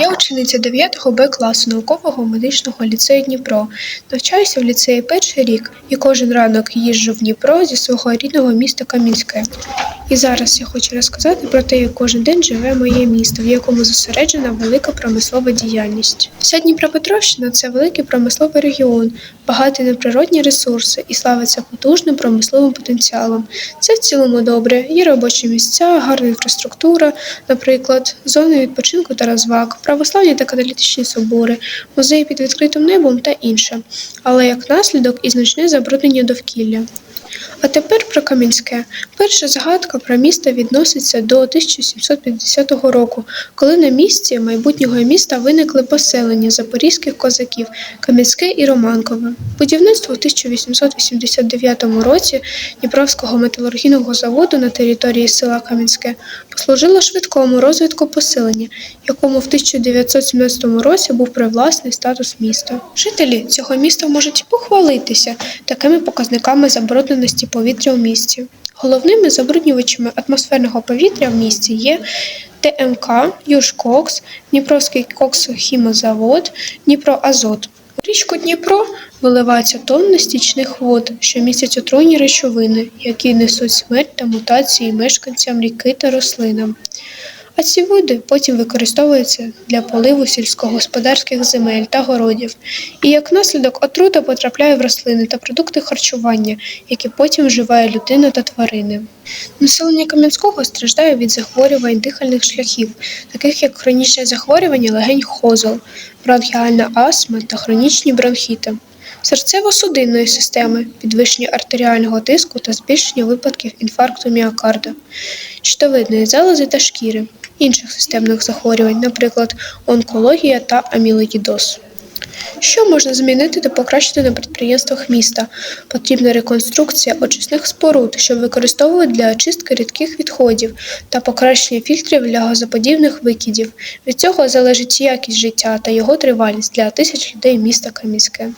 Я учениця 9 Б класу наукового медичного ліцею Дніпро. Навчаюся в ліцеї перший рік і кожен ранок їжджу в Дніпро зі свого рідного міста Кам'янське. І зараз я хочу розказати про те, як кожен день живе моє місто, в якому зосереджена велика промислова діяльність. Вся Дніпропетровщина це великий промисловий регіон, багатий на природні ресурси і славиться потужним промисловим потенціалом. Це в цілому добре. Є робочі місця, гарна інфраструктура, наприклад, зони відпочинку та розваг, православні та католітичні собори, музеї під відкритим небом та інше. Але як наслідок і значне забруднення довкілля. А тепер про Кам'янське. Перша згадка про місто відноситься до 1750 року, коли на місці майбутнього міста виникли поселення запорізьких козаків Кам'янське і Романкове. Будівництво в 1889 році Дніпровського металургійного заводу на території села Кам'янське послужило швидкому розвитку поселення, якому в 1917 році був привласний статус міста. Жителі цього міста можуть похвалитися такими показниками забрудненості повітря у місті. Головними забруднювачами атмосферного повітря в місті є ТМК, Южкокс, Дніпровський коксохімозавод, Дніпроазот. У річку Дніпро виливаються тонни стічних вод, що містять отруйні речовини, які несуть смерть та мутації мешканцям ріки та рослинам. А ці води потім використовуються для поливу сільськогосподарських земель та городів, і як наслідок отрута потрапляє в рослини та продукти харчування, які потім вживає людина та тварини. Населення Кам'янського страждає від захворювань дихальних шляхів, таких як хронічне захворювання легень хозол, бронхіальна астма та хронічні бронхіти. Серцево-судинної системи, підвищення артеріального тиску та збільшення випадків інфаркту міокарда, щитовидної залози та шкіри, інших системних захворювань, наприклад, онкологія та амілоїдоз. Що можна змінити та покращити на підприємствах міста? Потрібна реконструкція очисних споруд, що використовують для очистки рідких відходів та покращення фільтрів для газоподібних викидів. Від цього залежить якість життя та його тривалість для тисяч людей міста Кам'янське.